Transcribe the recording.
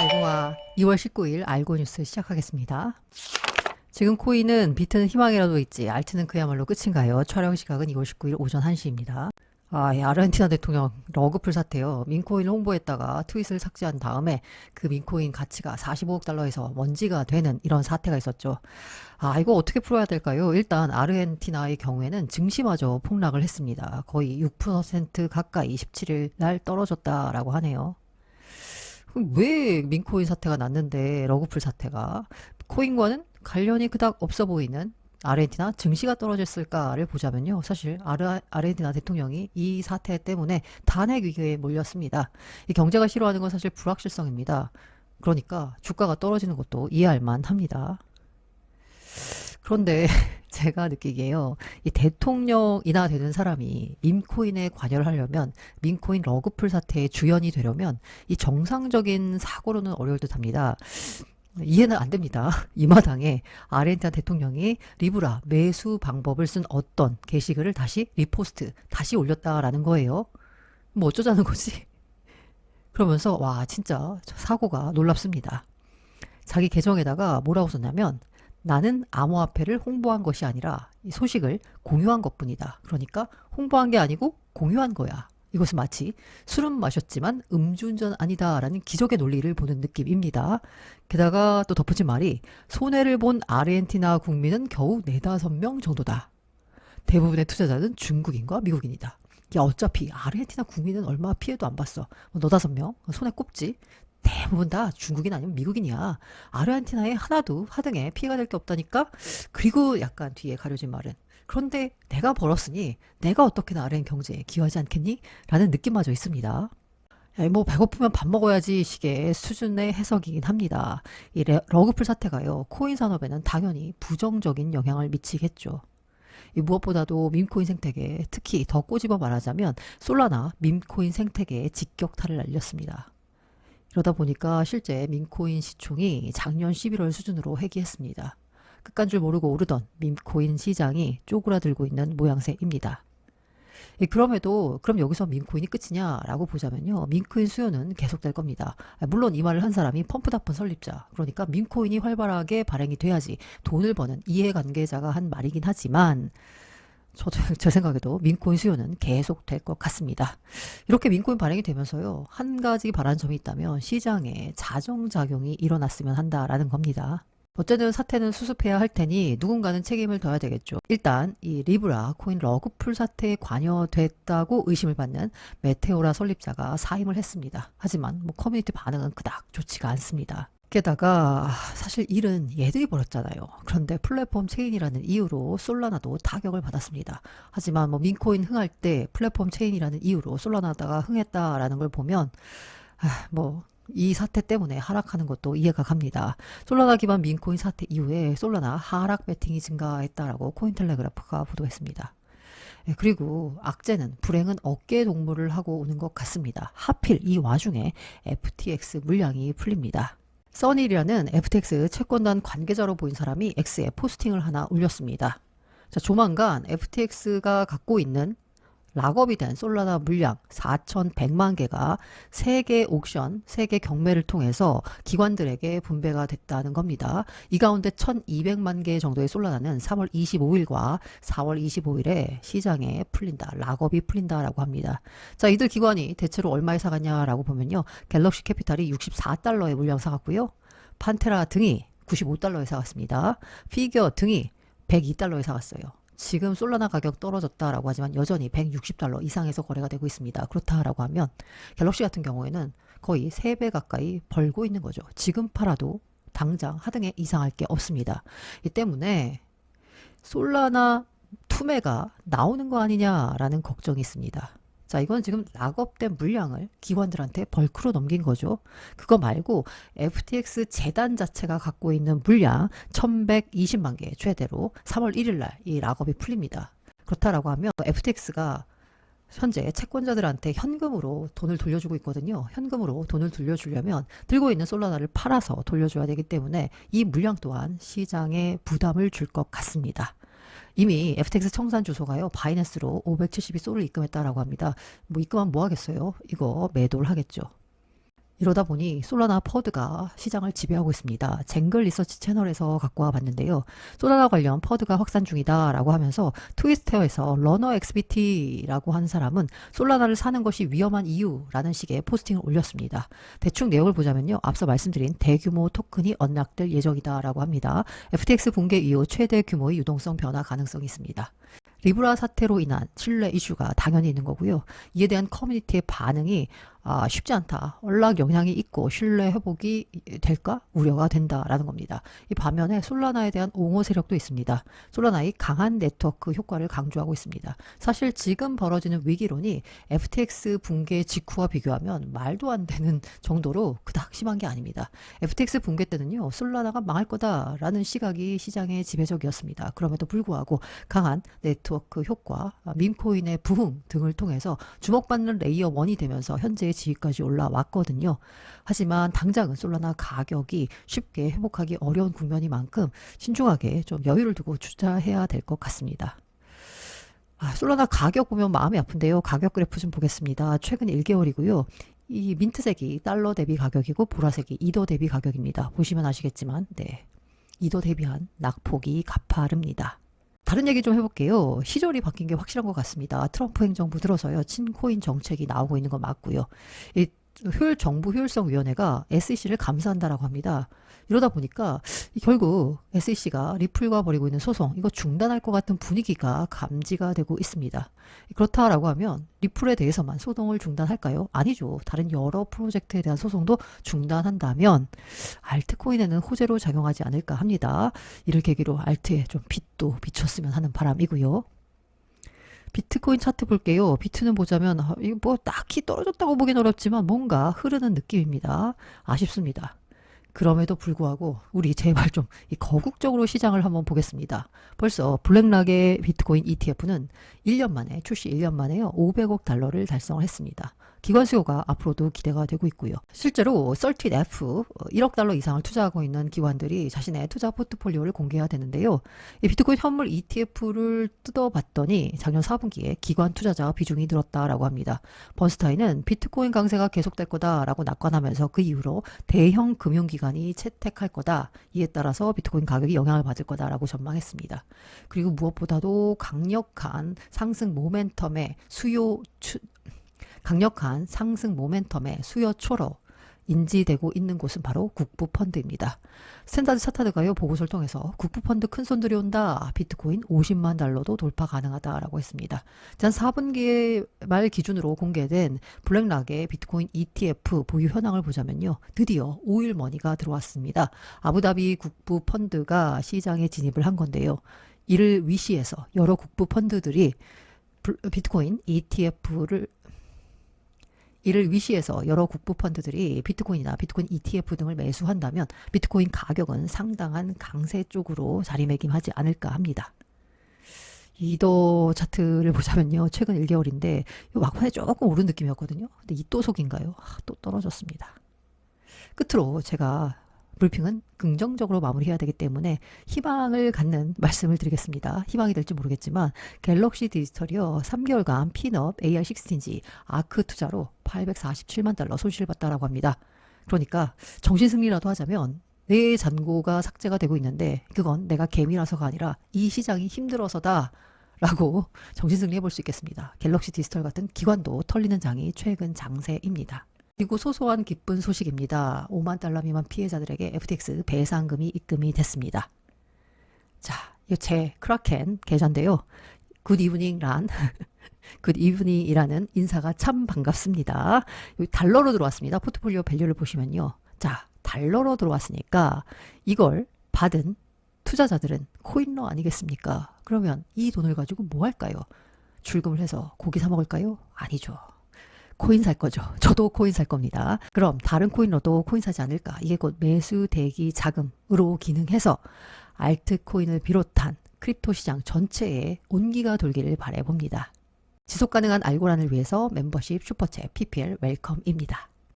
알고와 2월 19일 알고 뉴스 시작하겠습니다. 지금 코인은 비트는 희망이라도 있지 알트는 그야말로 끝인가요? 촬영 시각은 2월 19일 오전 1시입니다. 아, 이 아르헨티나 대통령 러그풀 사태요. 민코인을 홍보했다가 트윗을 삭제한 다음에 그 민코인 가치가 45억 달러에서 먼지가 되는 이런 사태가 있었죠. 아, 이거 어떻게 풀어야 될까요? 일단 아르헨티나의 경우에는 증시마저 폭락을 했습니다. 거의 6% 가까이 17일 날 떨어졌다라고 하네요. 왜 민코인 사태가 났는데 러그풀 사태가 코인과는 관련이 그닥 없어 보이는 아르헨티나 증시가 떨어졌을까를 보자면요. 사실 아르, 아르헨티나 대통령이 이 사태 때문에 탄핵 위기에 몰렸습니다. 이 경제가 싫어하는 건 사실 불확실성입니다. 그러니까 주가가 떨어지는 것도 이해할 만 합니다. 그런데 제가 느끼기에요. 이 대통령이나 되는 사람이 민코인에 관여를 하려면 민코인 러그풀 사태의 주연이 되려면 이 정상적인 사고로는 어려울 듯 합니다. 이해는 안 됩니다. 이 마당에 아르헨티나 대통령이 리브라 매수 방법을 쓴 어떤 게시글을 다시 리포스트, 다시 올렸다라는 거예요. 뭐 어쩌자는 거지? 그러면서 와 진짜 사고가 놀랍습니다. 자기 계정에다가 뭐라고 썼냐면 나는 암호화폐를 홍보한 것이 아니라 이 소식을 공유한 것 뿐이다. 그러니까 홍보한 게 아니고 공유한 거야. 이것은 마치 술은 마셨지만 음주운전 아니다라는 기적의 논리를 보는 느낌입니다. 게다가 또 덧붙인 말이 손해를 본 아르헨티나 국민은 겨우 네다섯 명 정도다. 대부분의 투자자는 중국인과 미국인이다. 야 어차피 아르헨티나 국민은 얼마 피해도 안 봤어. 뭐 너다섯 명 손에 꼽지. 대부분 다 중국인 아니면 미국인이야. 아르헨티나에 하나도 하등에 피해가 될 게 없다니까. 그리고 약간 뒤에 가려진 말은 그런데 내가 벌었으니 내가 어떻게든 아르헨 경제에 기여하지 않겠니? 라는 느낌마저 있습니다. 야, 뭐 배고프면 밥 먹어야지 식의 수준의 해석이긴 합니다. 이 레- 러그풀 사태가요. 코인 산업에는 당연히 부정적인 영향을 미치겠죠. 이 무엇보다도 밈코인 생태계, 특히 더 꼬집어 말하자면 솔라나 밈코인 생태계에 직격탄을 날렸습니다. 이러다 보니까 실제 민코인 시총이 작년 11월 수준으로 회귀했습니다. 끝간 줄 모르고 오르던 민코인 시장이 쪼그라들고 있는 모양새입니다. 예, 그럼에도 그럼 여기서 민코인이 끝이냐라고 보자면요. 민코인 수요는 계속될 겁니다. 아, 물론 이 말을 한 사람이 펌프다폰 설립자. 그러니까 민코인이 활발하게 발행이 돼야지 돈을 버는 이해관계자가 한 말이긴 하지만 저도 제 생각에도 민코인 수요는 계속 될 것 같습니다. 이렇게 민코인 발행이 되면서요. 한 가지 바라는 점이 있다면 시장에 자정작용이 일어났으면 한다라는 겁니다. 어쨌든 사태는 수습해야 할 테니 누군가는 책임을 져야 되겠죠. 일단 이 리브라 코인 러그풀 사태에 관여됐다고 의심을 받는 메테오라 설립자가 사임을 했습니다. 하지만 뭐 커뮤니티 반응은 그닥 좋지가 않습니다. 게다가 사실 일은 얘들이 벌였잖아요. 그런데 플랫폼 체인이라는 이유로 솔라나도 타격을 받았습니다. 하지만 뭐 민코인 흥할 때 플랫폼 체인이라는 이유로 솔라나다가 흥했다라는 걸 보면 아, 뭐이 사태 때문에 하락하는 것도 이해가 갑니다. 솔라나 기반 민코인 사태 이후에 솔라나 하락 베팅이 증가했다라고 코인텔레그래프가 보도했습니다. 예, 그리고 악재는 불행은 어깨 동무를 하고 오는 것 같습니다. 하필 이 와중에 FTX 물량이 풀립니다. 써니라는 FTX 채권단 관계자로 보인 사람이 X에 포스팅을 하나 올렸습니다. 자, 조만간 FTX가 갖고 있는 락업이 된 솔라나 물량 4,100만 개가 세계 옥션, 세계 경매를 통해서 기관들에게 분배가 됐다는 겁니다. 이 가운데 1,200만 개 정도의 솔라나는 3월 25일과 4월 25일에 시장에 풀린다. 락업이 풀린다라고 합니다. 자, 이들 기관이 대체로 얼마에 사갔냐라고 보면요. 갤럭시 캐피탈이 64달러에 물량 사갔고요. 판테라 등이 95달러에 사갔습니다. 피겨 등이 102달러에 사갔어요. 지금 솔라나 가격 떨어졌다라고 하지만 여전히 160달러 이상에서 거래가 되고 있습니다. 그렇다라고 하면 갤럭시 같은 경우에는 거의 3배 가까이 벌고 있는 거죠. 지금 팔아도 당장 하등에 이상할 게 없습니다. 이 때문에 솔라나 투매가 나오는 거 아니냐라는 걱정이 있습니다. 자, 이건 지금 락업된 물량을 기관들한테 벌크로 넘긴 거죠. 그거 말고 FTX 재단 자체가 갖고 있는 물량 1120만 개 최대로 3월 1일 날이 락업이 풀립니다. 그렇다라고 하면 FTX가 현재 채권자들한테 현금으로 돈을 돌려주고 있거든요. 현금으로 돈을 돌려주려면 들고 있는 솔라나를 팔아서 돌려줘야 되기 때문에 이 물량 또한 시장에 부담을 줄 것 같습니다. 이미 FTX 청산 주소가요 바이낸스로 572소를 입금했다라고 합니다. 뭐 입금하면 뭐 하겠어요? 이거 매도를 하겠죠. 이러다 보니 솔라나 퍼드가 시장을 지배하고 있습니다. 쟁글 리서치 채널에서 갖고 와 봤는데요. 솔라나 관련 퍼드가 확산 중이다 라고 하면서 트위스터에서 러너 엑스비티라고 하는 사람은 솔라나를 사는 것이 위험한 이유라는 식의 포스팅을 올렸습니다. 대충 내용을 보자면요. 앞서 말씀드린 대규모 토큰이 언락될 예정이다 라고 합니다. FTX 붕괴 이후 최대 규모의 유동성 변화 가능성이 있습니다. 리브라 사태로 인한 신뢰 이슈가 당연히 있는 거고요. 이에 대한 커뮤니티의 반응이 아, 쉽지 않다. 언락 영향이 있고 신뢰 회복이 될까? 우려가 된다라는 겁니다. 이 반면에 솔라나에 대한 옹호 세력도 있습니다. 솔라나의 강한 네트워크 효과를 강조하고 있습니다. 사실 지금 벌어지는 위기론이 FTX 붕괴 직후와 비교하면 말도 안 되는 정도로 그닥 심한 게 아닙니다. FTX 붕괴 때는요, 솔라나가 망할 거다라는 시각이 시장의 지배적이었습니다. 그럼에도 불구하고 강한 네트워크 효과, 아, 밈코인의 부흥 등을 통해서 주목받는 레이어 1이 되면서 현재 의 지위까지 올라왔거든요. 하지만 당장은 솔라나 가격이 쉽게 회복하기 어려운 국면이 만큼 신중하게 좀 여유를 두고 투자해야 될 것 같습니다. 아, 솔라나 가격 보면 마음이 아픈데요. 가격 그래프 좀 보겠습니다. 최근 1개월이고요. 이 민트색이 달러 대비 가격이고 보라색이 2도 대비 가격입니다. 보시면 아시겠지만 네. 2도 대비한 낙폭이 가파릅니다. 다른 얘기 좀 해볼게요. 시절이 바뀐 게 확실한 것 같습니다. 트럼프 행정부 들어서요. 친코인 정책이 나오고 있는 거 맞고요. 이 효율 정부 효율성 위원회가 SEC를 감사한다라고 합니다. 이러다 보니까 결국 SEC가 리플과 벌이고 있는 소송 이거 중단할 것 같은 분위기가 감지가 되고 있습니다. 그렇다라고 하면 리플에 대해서만 소송을 중단할까요? 아니죠. 다른 여러 프로젝트에 대한 소송도 중단한다면 알트코인에는 호재로 작용하지 않을까 합니다. 이를 계기로 알트에 좀 빛도 비쳤으면 하는 바람이고요. 비트코인 차트 볼게요. 비트는 보자면 아, 이거 뭐 딱히 떨어졌다고 보긴 어렵지만 뭔가 흐르는 느낌입니다. 아쉽습니다. 그럼에도 불구하고 우리 제발 좀이 거국적으로 시장을 한번 보겠습니다. 벌써 블랙락의 비트코인 ETF는 1년 만에 출시 1년 만에요. 500억 달러를 달성을 했습니다. 기관 수요가 앞으로도 기대가 되고 있고요. 실제로 썰킷 F 1억 달러 이상을 투자하고 있는 기관들이 자신의 투자 포트폴리오를 공개해야 되는데요. 이 비트코인 현물 ETF를 뜯어봤더니 작년 4분기에 기관 투자자 비중이 늘었다라고 합니다. 번스타인은 비트코인 강세가 계속될 거다라고 낙관하면서 그 이후로 대형 금융기관이 채택할 거다. 이에 따라서 비트코인 가격이 영향을 받을 거다라고 전망했습니다. 그리고 무엇보다도 강력한 상승 모멘텀의 수요 추, 강력한 상승 모멘텀의 수요 초로 인지되고 있는 곳은 바로 국부펀드입니다. 스탠다드 차타드가요 보고서를 통해서 국부펀드 큰 손 들여온다. 비트코인 50만 달러도 돌파 가능하다라고 했습니다. 지난 4분기 말 기준으로 공개된 블랙락의 비트코인 ETF 보유 현황을 보자면요. 드디어 오일 머니가 들어왔습니다. 아부다비 국부펀드가 시장에 진입을 한 건데요. 이를 위시해서 여러 국부펀드들이 비트코인 ETF를 이를 위시해서 여러 국부 펀드들이 비트코인이나 비트코인 ETF 등을 매수한다면 비트코인 가격은 상당한 강세 쪽으로 자리매김하지 않을까 합니다. 이도 차트를 보자면요. 최근 1개월인데 막판에 조금 오른 느낌이었거든요. 근데 이또 속인가요? 아, 또 떨어졌습니다. 끝으로 제가 브리핑은 긍정적으로 마무리해야 되기 때문에 희망을 갖는 말씀을 드리겠습니다. 희망이 될지 모르겠지만 갤럭시 디지털이요. 3개월간 피넛 AR16G 아크 투자로 847만 달러 손실을 봤다라고 합니다. 그러니까 정신 승리라도 하자면 내 잔고가 삭제가 되고 있는데 그건 내가 개미라서가 아니라 이 시장이 힘들어서다. 라고 정신 승리 해 볼 수 있겠습니다. 갤럭시 디지털 같은 기관도 털리는 장이 최근 장세입니다. 그리고 소소한 기쁜 소식입니다. 5만 달러 미만 피해자들에게 FTX 배상금이 입금이 됐습니다. 자, 이거 제 크라켄 계좌인데요. 굿 이브닝 란. 굿 이브닝이라는 인사가 참 반갑습니다. 달러로 들어왔습니다. 포트폴리오 밸류를 보시면요. 자, 달러로 들어왔으니까 이걸 받은 투자자들은 코인러 아니겠습니까? 그러면 이 돈을 가지고 뭐 할까요? 출금을 해서 고기 사 먹을까요? 아니죠. 코인 살 거죠. 저도 코인 살 겁니다. 그럼 다른 코인으로도 코인 사지 않을까? 이게 곧 매수 대기 자금으로 기능해서 알트코인을 비롯한 크립토 시장 전체에 온기가 돌기를 바라봅니다. 지속 가능한 알고란을 위해서 멤버십 슈퍼챗 PPL 웰컴입니다.